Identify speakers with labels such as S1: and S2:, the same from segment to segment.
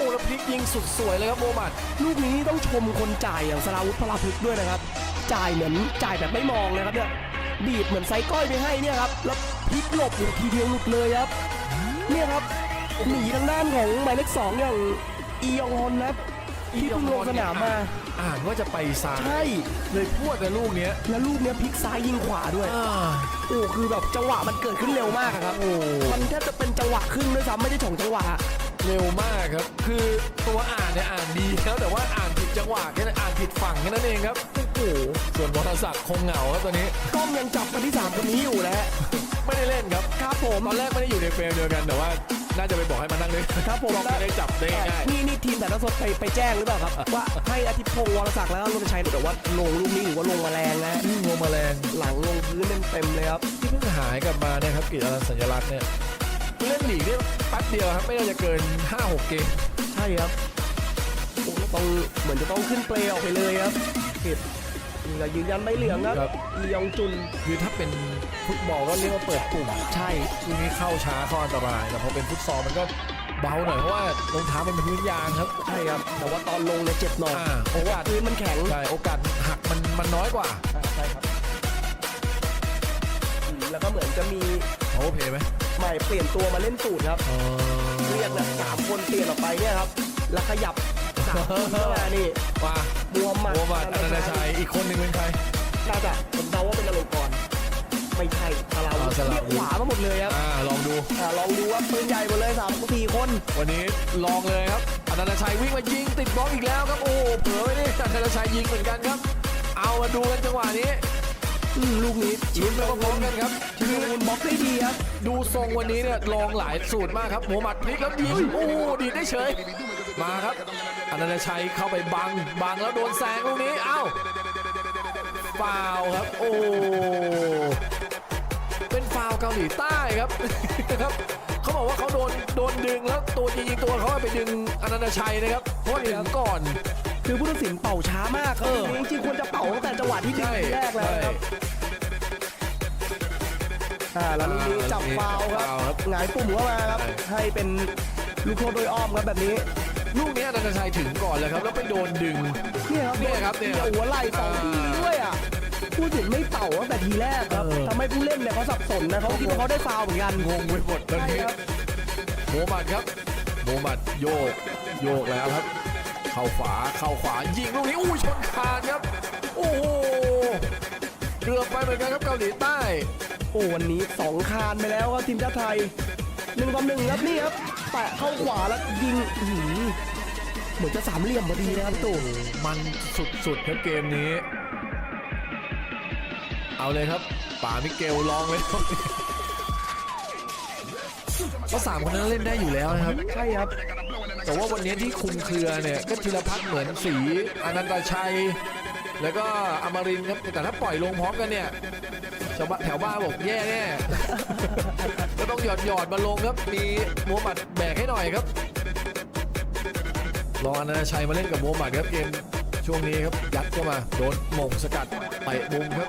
S1: อ้แล้วพลิกยิงสุดสวยเลยครับโมฮัมหมัด
S2: ลูกนี้ต้องชมคนจ่ายอย่างสราวุธพลาพึกษ์ด้วยนะครับ จ่ายเหมือนจ่ายแบบไม่มองเลยครับเนี่ยดีดเหมือนไซก้อยไปให้เนี่ยครับแล้วพลิกหลบอยู่ทีเดียวหลุดเลยครับ เนี่ยครับหนีทางด้านของหมายเลขสองอย่างอียองฮอนนะครับที่เพิ่งลงสนามมา
S1: อ่านว่าจะไปซ้าย
S2: ใช่
S1: เลยพวดแต่ลูกเนี้ย
S2: แล้วลูกเนี้ยพลิกซ้ายยิงขวาด้วย
S1: อ่า
S2: โอ้คือแบบจังหวะมันเกิดขึ้นเร็วมากอะครับ
S1: โอ้
S2: มันแทบจะเป็นจังหวะครึ่งด้วยซ้ำไม่ได้ถงจังหวะ
S1: เร็วมากครับ คือตัวอ่านเนี่ยอ่านดีแล้วแต่ว่าอ่านผิดจังหวะแค่นั้นอ่านผิดฝั่งแค่นั้นเองครับโอ้โหส่วนวรศักดิ์คงเหงาครับตอนนี้
S2: กล้องยังจับกันที่สามคนนี้อยู่นะฮะ
S1: ไม่ได้เล่นครับ
S2: ครับผม
S1: ตอนแรกไม่ได้อยู่ในเฟรมเดียวกันแต่ว่าน่าจะไปบอกให้มานั่งเลย
S2: ครับผม
S1: ไม่ได้จับได้ง่าย
S2: นี่นี่ทีมแต่ละสดไปไปแจ้งหรือเปล่าครับ ว่าให้อาทิตย์พงศ์วรศักดิ์แล้วก็รณชัยแต่ว่าลงลูกนี้ถือว่าลงมาแรงนะ
S1: นี่งัวแมลง
S2: หลังลงพื้นเต็มๆเลยครับ
S1: ที่เพิ่งหายกลับมาเนี่ยครับกิจอรันสัญลักษณ์เนี่ย เล่นหลีกเนี่ยแป๊บเดียวครับไม่น่าจะเกิน 5-6 เกม
S2: ใช่ครับโอ้ต้องเหมือนจะต้องขึ้นเปลออกไปเลยครับเก็บนี่ก็ยืนยันใบเหลืองครับ อียองจุน
S1: คือถ้าเป็นฟุตบอลก็เรียกว่าเปิดปุ่ม
S2: ใช่
S1: ทีนี้เข้าช้าเข้าอันตราย แต่พอเป็นฟุตซอลมันก็เบาหน่อยเพราะว่ารองเท้ามันเป็นพื้นยางครับ
S2: ใช่ครับ แต่ว่าตอนลงเนี่ยเจ็บหน่อย
S1: อ่า
S2: เพราะว่าพื้นมันแข็ง
S1: ใช่โอกาสหักมันมันน้อยกว่า
S2: อ่าใช่ครับอืมแล้วก็เหมือนจะมี
S1: เขาเพย์ไหม
S2: ใหม่เปลี่ยนตัวมาเล่นสูตรครับ
S1: เออ
S2: เรียกแบบสามคนเปลี่ยนออกไปเนี่ยครับแล้วขยับสามคนเข้ามานี่
S1: ว่า
S2: มูฮัมหมัด
S1: โมบัตอนันตชัยอีกคนหนึ่งเป็นใคร
S2: น่าจะผมเดาว่าเป็นอลงกรณ์ไม่ใช่สลาวุ
S1: อ่า
S2: ธ
S1: สลาวุธ
S2: เรียกขวามาหมดเลยครับ
S1: อ่าลองดู
S2: อ่าลองดูว่าปืนใหญ่หมดเลยสามสี่คน
S1: วันนี้ลองเลยครับอนันตชัยวิ่งมายิงติดบล็อกอีกแล้วครับโอ้โหเผลอไปนี่อนันตชัยยิงเหมือนกันครับ เอามาดูกันจังหวะนี้
S2: อืมลูกนี้
S1: ลุ้นไปพร้อมๆกันครับ
S2: ทีมบล็อกได้ดีครับ
S1: ดูทรงวันนี้เนี่ยลองหลายสูตรมากครับโมฮัมหมัดพลิกแล้วยิงโอ้โหดีดได้เฉย มาครับอนันตชัยเข้าไปบังบังแล้วโดนแซงลูกนี้เอ้าฟาวครับ โอ้เป็นฟาวเกาหลีใต้ครับครับเขาบอกว่าเขาโดนโดนดึงแล้วตัวจริงๆตัวเขาไปดึงอนันตชัยนะครับเพราะว่าถึงก่อน
S2: คือผู้ตัดสินเป่าช้ามากครับ
S1: เออ
S2: จริงๆควรจะเป่าตั้งแต่จังหวะที่ดึง
S1: ใช่
S2: ทีแรกแล้ว
S1: ใช่
S2: ครับอ่าแล้วลูกนี้จับฟาวล์ค
S1: ฟาวล์ครั
S2: รับบหงายปุ่มเข้ามาครับ
S1: ใช่
S2: ให้เป็นลูกโทษโดยอ้อมครับแบบนี้
S1: ลูกนี้อนันตชัยถึงก่อนเลยครับแล้วไปโดนดึง
S2: เนี่ยครับ
S1: เนี่ยครับเนี่ย
S2: เกี่ยวหัวไหล่สองทีด้วยอะผู้ตัดสินไม่เป่าตั้งแต่ทีแรกครับ
S1: เออ
S2: ทำให้ผู้เล่นเนี่ยเขาสับสนนะเขาคิดว่าเขาได้ฟาวล์เหมือนกัน
S1: งงไปหมดตอน
S2: ใช่
S1: นี้
S2: ครับ
S1: โมฮัมหมัดครับ โมฮัมหมัดโยก โยกแล้วครับ เข้าขวาเข้าขวายิงลูกนี้อุ้ยชนคานครับ โอ้โหเกือบไปเหมือนกันครับเกาหลีใต้
S2: โอ้วันนี้สองคานไปแล้วครับทีมชาติไทยหนึ่งต่อหนึ่งครับนี่ครับแปะเข้าขวาแล้วยิงอื้อหือเหมือนจะสามเหลี่ยมพอดีนะครับตู่
S1: มันสุดๆครับเกมนี้ เอาเลยครับป่ามิเกลลองเลยครับเพราะสามคนนั้นเล่นได้อยู่แล้วนะครับ
S2: ใช่ครับ
S1: แต่ว่าวันนี้ที่คุมเครือเนี่ยก็ธีรพัฒน์เหมือนสีอนันตชัย แล้วก็อมรินทร์ครับแต่ถ้าปล่อยลงพร้อมกันเนี่ยชาวบ้านแถวบ้านบอกแย่แน่ ก็ต้องหยอดหยอดมาลงครับมีมูฮัมหมัดแบกให้หน่อยครับรออนันตชัยมาเล่นกับมูฮัมหมัดครับเกมช่วงนี้ครับยัดเข้ามาโดนหม่งสกัดเตะมุมครับ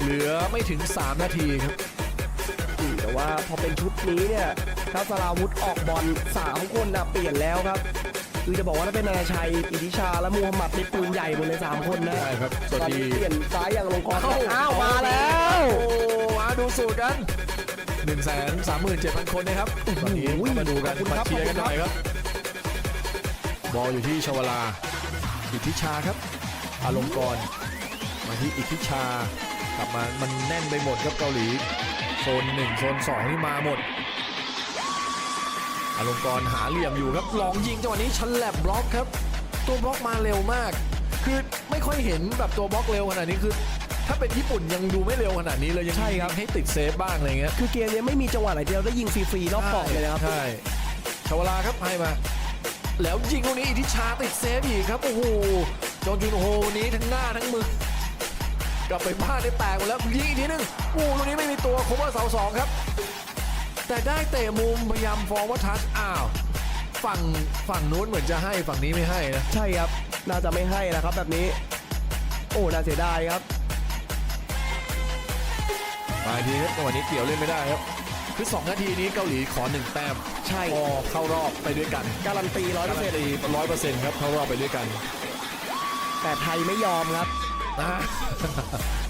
S1: เหลือไม่ถึง 3 นาทีครับ
S2: แต่ว่าพอเป็นชุดนี้เนี่ยถ้าสราวุธออกบอล3คนนะเปลี่ยนแล้วครับคือจะบอกว่าถ้าเป็นนานาชัยอิทธิชาและมูฮัมหมัดในปืนใหญ่หมดเลย3คนนะ
S1: ใช่ครับสวัส
S2: ตอน
S1: ดี
S2: นี้เปลี่ยนซ้ายอย่างลงกรณ์
S1: เอ้า
S2: อ้าวมาแล้ว
S1: โอ้มาดูสูตรกัน1นึ่งแสนสามหมื่นเจ็ดพันคนนะครับตอนนี้เข้ามาดูกัน
S2: ขอบคุณ
S1: มา
S2: ครับ
S1: เชียร์กันหน่อย
S2: ขอบคุณ
S1: ครับบอลอยู่ที่ชวลา อิทธิชาครับ อารมณ์กรมาที่อิทธิชากลับมามันแน่นไปหมดครับเกาหลี โซนหนึ่งโซนสองนี่มาหมดอารมณ์กรหาเหลี่ยมอยู่ครับลองยิงจังหวะนี้ชันแลบบล็อกครับ ตัวบล็อกมาเร็วมาก คือไม่ค่อยเห็นแบบตัวบล็อกเร็วขนาดนี้คือ ถ้าเป็นญี่ปุ่นยังดูไม่เร็วขนาดนี้เลยยัง
S2: ใช่ครับ
S1: ให้ติดเซฟบ้างอะไรเงี้ย
S2: คือเกมนี้ไม่มีจังหวะไหนที่เราได้ยิงฟรีๆนอกกรอบเลยนะครับ
S1: ใช่ชาวลาครับให้มา แล้วยิงลูกนี้อิทธิชาติดเซฟอีกครับโอ้โหจอห์นจุนโฮวันนี้ทั้งหน้าทั้งมือ กลับไปบ้านได้แตกหมดแล้วยิงอีกทีนึงโอ้ลูกนี้ไม่มีตัวโคเวอร์เสาสองครับ แต่ได้เตะมุมพยายามฟอร์มว่าทัชอ้าวฝั่งฝั่งนู้นเหมือนจะให้ฝั่งนี้ไม่ให้นะ
S2: ใช่ครับ น่าจะไม่ให้นะครับแบบนี้ โอ้น่าเสียดายครับ
S1: มาอีกทีครับจังหวะนี้เกี่ยวเล่นไม่ได้ครับ คือ 2 นาทีนี้เกาหลีขอหนึ่งแต้ม
S2: ใช่
S1: ก็เข้ารอบไปด้วยกัน
S2: การันตีร้อยเปอร์
S1: การั
S2: เซ็น
S1: น
S2: ต์
S1: ตีร้อยเปอร์เซ็นต์ครับเข้ารอบไปด้วยกัน
S2: แต่ไทยไม่ยอมครับ
S1: นะ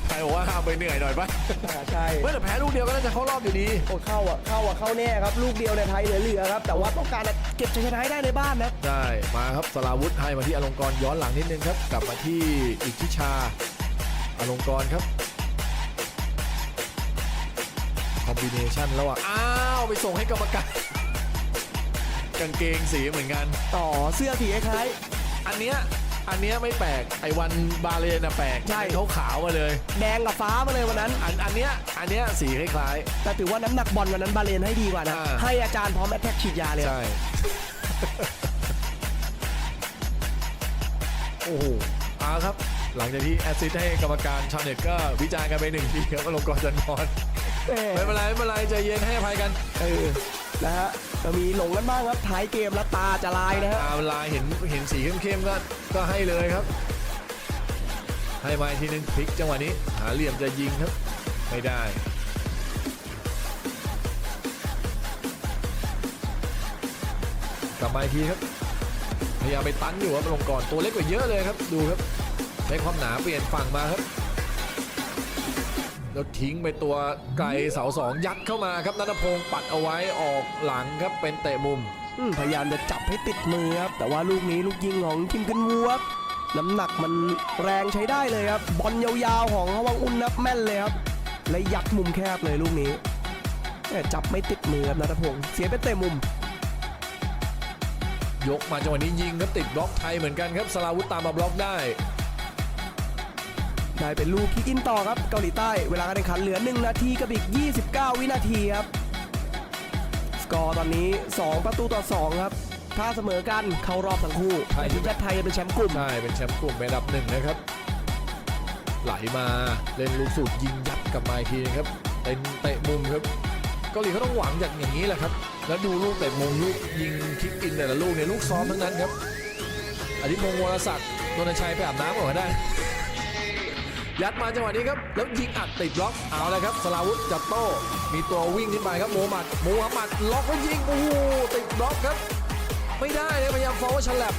S1: ใครบอกว่าห้ามไปเหนื่อยหน่อยปะ
S2: อ่าใช่
S1: เมื่อแต่แพ้ลูกเดียวก็น่าจะเข้ารอบอยู่ดี
S2: โอ้เข้าอะเข้าอะเข้าแน่ครับ ลูกเดียวในยไทยเหลือๆครับ แต่ว่าต้องการเก็บชัยชนะให้ได้ในบ้านนะ
S1: ได้มาครับสลาวุธให้มาที่อลงกรณ์ย้อนหลังนิดนึงครับ กลับมาที่อิทธิชา อลงกรณ์ครับคอมบิเนชันระหว่างอ้าวไปส่งให้กรรมการกางเกงสีเหมือนกัน
S2: ต่อเสื้อสีคล้าย
S1: อันเนี้ย อันเนี้ยไม่แปลกไอ้วันบาเลนน่ะแปลก
S2: ใช่
S1: เขาขาวๆมาเลย
S2: ๆแดงกับฟ้ามาเลยวันนั้น
S1: อันอันเนี้ยอันเนี้ยสีคล้าย
S2: แต่ถือว่าน้ำหนักบอลวันนั้นบาเลนให้ดีกว่านะ
S1: อ่า
S2: ให้อาจารย์พร้อมแอตแทกฉีดยาเลย
S1: ๆ ใช่ โอ้โหเอาครับ หลังจากที่แอสซิสต์ให้กรรมการชาวเน็ตก็วิจารณ์กันไปหนึ่งทีครับอลงกรณ์จันทร์
S2: แหม่
S1: ไม่เป็นไรไม่เป็นไรใจเย็นให้อภัยกัน
S2: เออ นะฮะจะมีหลงกันบ้างครับท้ายเกมแล้วตาจะลายนะฮะ
S1: ตาลายเห็นเห็นสีเข้มๆก็ก็ให้เลยครับ ให้มาทีนึงพลิกจังหวะนี้ หาเหลี่ยมจะยิงครับไม่ได้กลับมาอีกทีครับพยายามไปตันอยู่ครับลงก่อนตัวเล็กกว่าเยอะเลยครับดูครับใช้ความหนาเปลี่ยนฝั่งมาครับ แล้วทิ้งไปตัวไกลเสาสองยัดเข้ามาครับนัทพงศ์ปัดเอาไว้ออกหลังครับเป็นเตะมุม
S2: อืมพยายามจะจับให้ติดมือครับแต่ว่าลูกนี้ลูกยิงของคิมกินวัวครับน้ำหนักมันแรงใช้ได้เลยครับบอลยาวๆของฮวังอุ่นนับแม่นเลยครับและยัดมุมแคบเลยลูกนี้แต่จับไม่ติดมือครับนัทพงศ์เสียเป็นเตะมุม
S1: ยกมาจังหวะนี้ยิงครับติดบล็อกไทยเหมือนกันครับสลาวุธตามมาบล็อกได้
S2: ได้เป็นลูกคิกอินต่อครับเกาหลีใต้เวลาการแข่งขันเหลือ 1 นาทีกับอีก 29 วินาทีครับ สกอร์ตอนนี้ 2 ประตูต่อ 2 ครับ ถ้าเสมอกันเข้ารอบทั้งคู่
S1: ใช่
S2: ทีมชาติไทยจะเป็นแชมป์กลุ่ม
S1: ใช่เป็นแชมป์กลุ่มเป็นอันดับหนึ่งนะครับ ไหลมาเล่นลูกสูตรยิงยัดกลับมาอีกทีนะครับเป็นเตะมุมครับเกาหลีเขาต้องหวังจากอย่างนี้แหละครับ แล้วดูลูกเตะมุมลูกยิงคิกอินแต่ละลูกเนี่ยลูกซ้อมทั้งนั้นครับอธิพงศ์วรศักดิ์นนทชัยไปอาบน้ำก่อนก็ได้ ยัดมาจังหวะนี้ครับ แล้วยิงอัดติดล็อก เอาเลยครับสลาวุธจับโต้ มีตัววิ่งขึ้นไปครับโมฮัมหมัดโมฮัมหมัดล็อกแล้วยิง โอ้โหติดบล็อกครับ ไม่ได้เลยพยายามฟอลว่าฉลับ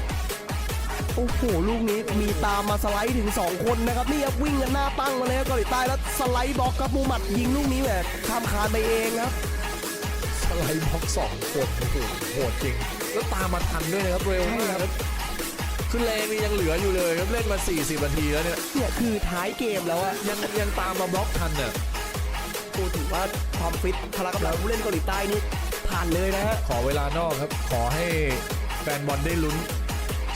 S2: โอ้โห ลูกนี้มีตามมาสไลด์ถึง 2 คนนะครับ นี่ครับวิ่งกันหน้าตั้งมาเลยครับเกาหลีใต้แล้วสไลด์บล็อกครับมูหมัดยิงลูกนี้แบบข้ามคานไปเองครับ
S1: สไลด์บล็อกสองคนโอ้โหโหดจริง แล้วตามมาทันด้วยนะครับเร็วมากครับ คือแรงนี่ยังเหลืออยู่เลยครับเล่นมา 40นาทีแล้วเนี่ย
S2: เนี่ยคือท้ายเกมแล้วอะ
S1: ยังยังตามมาบล็อกทันเนี่ย
S2: พูดถึงว่าความฟิตพละกำลังผู้เล่นเกาหลีใต้นี่ผ่านเลยนะฮะ
S1: ขอเวลานอกครับ ขอให้แฟนบอลได้ลุ้น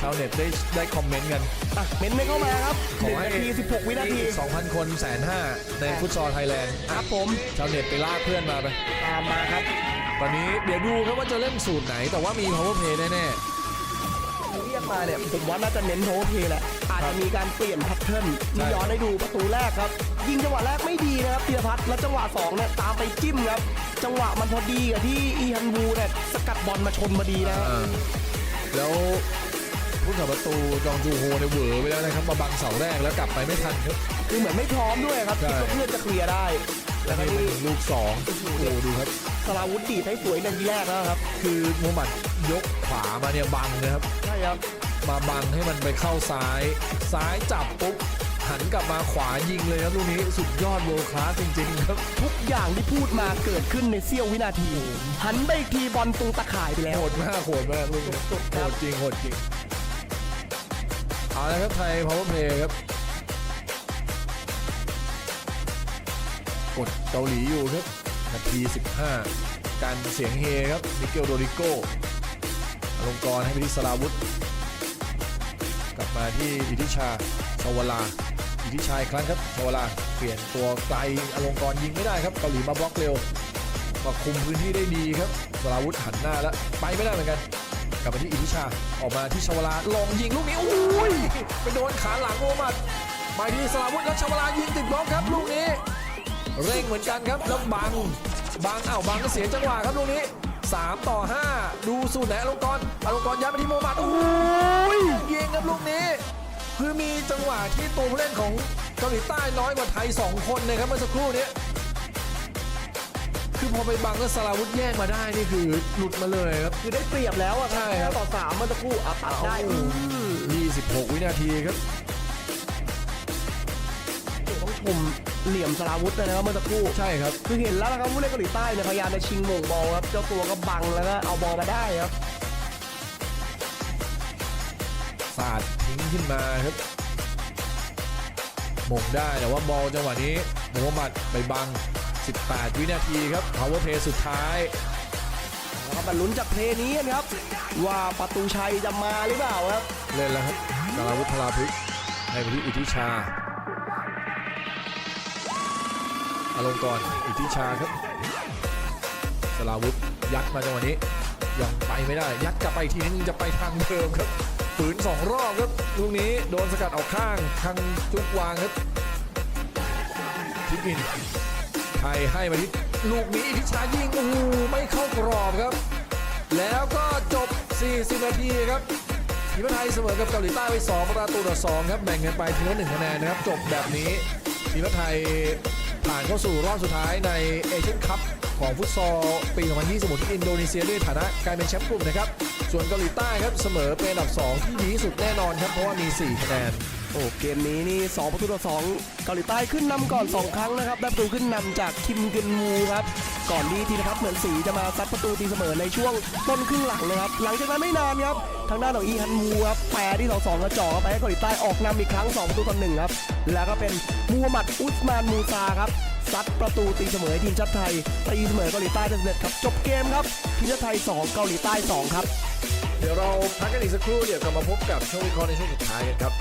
S1: ชาวเน็ตได้ได้คอมเมนต์กัน
S2: อะเม้นต์ไม่เข้ามาครับ
S1: ขอ
S2: 1
S1: ให้
S2: นาที16 วินาที
S1: 2,000 คนแสนห้าในฟุตซอลไทยแลนด์
S2: ครับผม
S1: ชาวเน็ตไปลากเพื่อนมาไป
S2: ตามมาครับ
S1: ตอนนี้เดี๋ยวดูครับว่าจะเล่นสูตรไหนแต่ว่ามี power play แน่
S2: เรียก มาเนี่ยผมว่าน่าจะเน้นโทเพแหละอาจจะมีการเปลี่ยนแพทเทิร์น
S1: ใช่
S2: นี่ย้อนให้ดูประตูแรกครับ ยิงจังหวะแรกไม่ดีนะครับธีรพัฒน์แล้วจังหวะสองเนี่ยตามไปจิ้มครับ จังหวะมันพอดีกับที่อีฮันบูเนี่ยสกัดบอลมาชนมาดีนะ
S1: ๆ
S2: ครับ
S1: อ่าแล้วผู้ขับประตูจองจูโฮเนี่ยเหวอไปแล้วนะครับมาบังเสาแรกแล้วกลับไปไม่ทันครับ
S2: คือเหมือนไม่พร้อมด้วยครับ
S1: ใช่
S2: คิดว่าเพื่อนจะเคลียร์ได้
S1: แล้
S2: แล้ววก็
S1: นี่
S2: นี่
S1: เป็นลูกสองโอ้โหดูครับ
S2: สลาวุธดีดให้สวยในทีแรกแล้วครับ
S1: คือมูฮัมหมัดยกขวามาเนี่ยบังนะครับ
S2: ใช่ครับ
S1: มาบังให้มันไปเข้าซ้าย ซ้ายจับปุ๊บหันกลับมาขวายิงเลยครับลูกนี้สุดยอดโวลคลาสจริงๆครับ
S2: ทุกอย่างที่พูดมาเกิดขึ้นในเสี้ยววินาที หันไปอีกทีบอลตรงตะข่ายไปแล้ว
S1: โหดมากโหดมากลูกนี้
S2: สุดๆ
S1: โห
S2: ครับ
S1: ดจริงโหดจริงเอาละครับไทย power play ครับ กดเกาหลีอยู่ครับนาที 15 การเสียงเฮครับมิเกลโดริโกอลงกรให้ไปที่สลาวุธ กลับมาที่อิทธิชาชาวลาอิทธิชาอีกครั้งครับชาวลาเปลี่ยนตัวไกลอลงกรยิงไม่ได้ครับเกาหลีมาบล็อกเร็วมาคุมพื้นที่ได้ดีครับสลาวุธหันหน้าแล้วไปไม่ได้เหมือนกันกลับมาที่อิทธิชาออกมาที่ชาวลาลองยิงลูกนี้อุ้ยไปโดนขาหลังโอมัดมาที่สลาวุธแล้วชาวลายิงติดบล็อกครับลูกนี้ เร่งเหมือนกันครับแล้วบังบังเอ้าบังก็เสียจังหวะครับลูกนี้ 3 ต่อ 5 ดูสูตรไหนอลงกรณ์อลงกรณ์ยัดไปที่โมมัดโอ้ยยิงครับลูกนี้คือมีจังหวะที่ตัวผู้เล่นของเกาหลีใต้น้อยกว่าไทย 2 คนนะครับเมื่อสักครู่นี้คืคือพอไปบังแล้วสลาวุธแย่งมาได้นี่คือหลุดมาเลยครับ
S2: คือได้เปรียบแล้วอะ
S1: ใช่ครับ
S2: ต่อสามเมื่อสักครู่อะตัดได้อืม
S1: 26 วินาทีครับ
S2: ต้องชม เหลี่ยมสลาวุธเลยนะครับเมื่อสักครู่
S1: ใช่ครับ
S2: คือเห็นแล้วนะครับผู้เล่นเกาหลีใต้เนี่ยพยายามจะชิงหม่งบอลครับเจ้าตัวก็บังแล้วก็เอาบอลมาได้ครับ
S1: สาดทิ้งขึ้นมาครับหมงได้แต่ว่าบอลจังหวะนี้มูฮัมหมัดไปบัง 18 วินาทีครับ power play สุดท้าย
S2: แล้วก็มาลุ้นจากเพลย์นี้กันครับ ว่าประตูชัยจะมาหรือเปล่าครับ
S1: เล่นแล้วครับสาราวุธพลาพฤกษ์ให้ไปที่อิทธิชา อารมณ์ก่อนอิทธิชาครับสลาวุธยัดมาจังหวะนี้ยังไปไม่ได้ ยัดกลับไปทีนึงจะไปทางเดิมครับฝืนสองรอบครับลูกนี้โดนสกัดออกข้างทางจุกวางครับทิปอินไทยให้มาที่ลูกนี้อิทธิชายิงโอ้โหไม่เข้ากรอบครับ แล้วก็จบ 40 นาทีครับทีมไทยเสมอกับเกาหลีใต้ไป2ประตูต่อ2ครับแบ่งกันไปทีละ1คะแนนนะครับ จบแบบนี้ทีมไทย ผ่านเข้าสู่รอบสุดท้ายในเอเชียนคัพของฟุตซอลปี 2020 ที่อินโดนีเซียด้วยฐานะการเป็นแชมป์กลุ่มนะครับ ส่วนเกาหลีใต้ครับเสมอเป็นอันดับ 2 ที่ดีที่สุดแน่นอนครับ เพราะว่ามี 4 คะแนน
S2: โอ้เกมนี้นี่ 2 ประตูต่อ 2 เกาหลีใต้ขึ้นนำก่อน 2 ครั้งนะครับ ได้ประตูขึ้นนำจากคิมกึนวูครับ ก่อนที่ทีนะครับเหมือนสีจะมาซัดประตูตีเสมอในช่วงต้นครึ่งหลังนะครับ หลังจากนั้นไม่นานครับทางด้านของอีฮันวูครับแปรที่ 2 2กระจอเข้าไปให้เกาหลีใต้ออกนำอีกครั้ง2ประตูต่อหนึ่งครับแล้วก็เป็น มูฮัมหมัดอุสมานมูซาครับซัดประตูตีเสมอทีมชาติไทยตีเสมอเกาหลีใต้ได้สำเร็จครับจบเกมครับทีมชาติไทย 2 เกาหลีใต้ 2 ครับ
S1: เดี๋ยวเราพักกันอีกสักครู่เดี๋ยวกลับมาพบกับช่วงวิเคราะห์ในช่วงสุดท้ายกันครับ